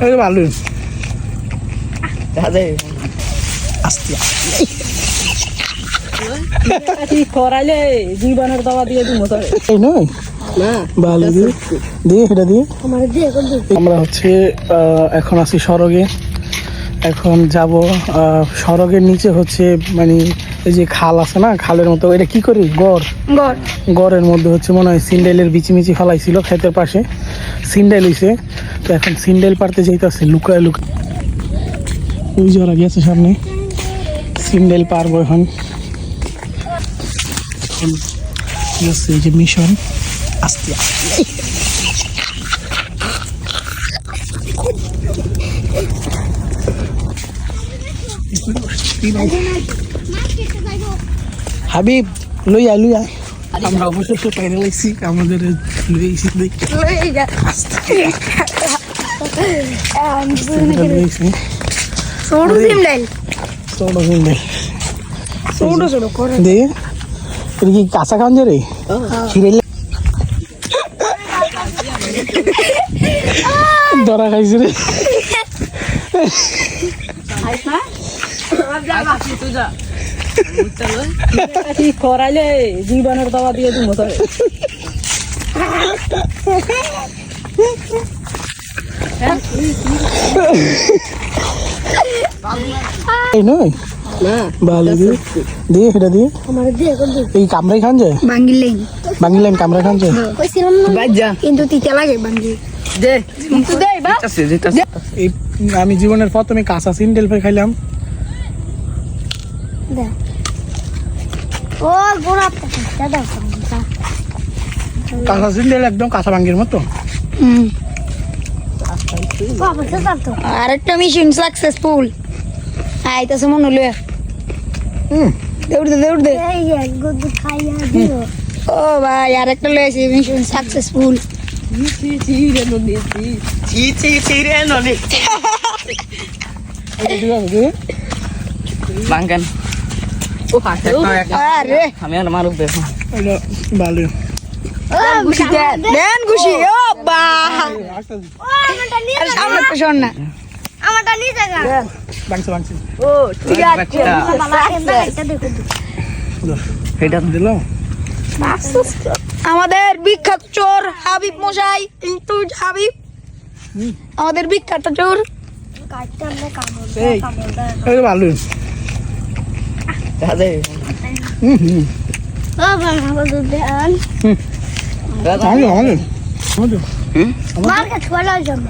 এই ভালো। আস্তে। ঠিক করাইলে? জীবনের দাওয়া দিয়ে দিব এই নয় না ভালো দিয়ে দিয়ে এটা দিয়ে আমরা হচ্ছে আহ, এখন আছি সড়কে। এখন যাব সড়কের নিচে হচ্ছে মানে এই যে খাল আছে না খালের মতো এটা কি করি? গড়? গড়। গড়ের মধ্যে হচ্ছে মনে হয় সিন্ডেলের বিচিমিচি ফেলাইছিল ক্ষেতের পাশে। সিন্ডেল হইছে। তো এখন সিন্ডেল পারতে যাইতেছে লুকায় লুকায়। ওই ওরা গেছে সামনে। সিন্ডেল পারব এখন। এখন এই যে মিশন। আস্তে আস্তে। হাবিব লই আয় লই আয় আমরা অবশেষে পাইরে লাইছি আমাদের লই আইছি দেখি। লই ছোট ছোট সিন্ডেল ছোট ছোট করে। দে কি কাঁচা খাওয়ান রে? ধরা খাইছে রে। করাইলে? জীবনের দিয়ে দিব তোরে। এই নয়? না ভালো দিয়ে? এই খান যায় খান যায় কিন্তু তিতা লাগে বাঙ্গি যেটা এই আমি জীবনের প্রথমে কাঁচা সিন্ডেল খাইলাম দে ও গোড়া দাদা কাঁচা একদম কাঁচা ভাঙ্গির মতো। হুম। আরেকটা মিশন সাকসেসফুল আইতাছে মনে হলো হুম। দৌড় দে দৌড় দে। ও ভাই আরেকটা লয়েছে মিশন সাকসেসফুল বাঙ্গান আমি আর মারুক দেখো ভালো দেন দেন। খুশি ও বা সামনে তো শোন না। আমারটা নিয়ে জায়গা বাংছে বাংছে ও ঠিক আছে। এটা দিল আমাদের বিখ্যাত চোর হাবিব মশাই কিন্তু হাবিব। আমাদের বিখ্যাত চোর। হুম হুম ভালো খোলা জন্য।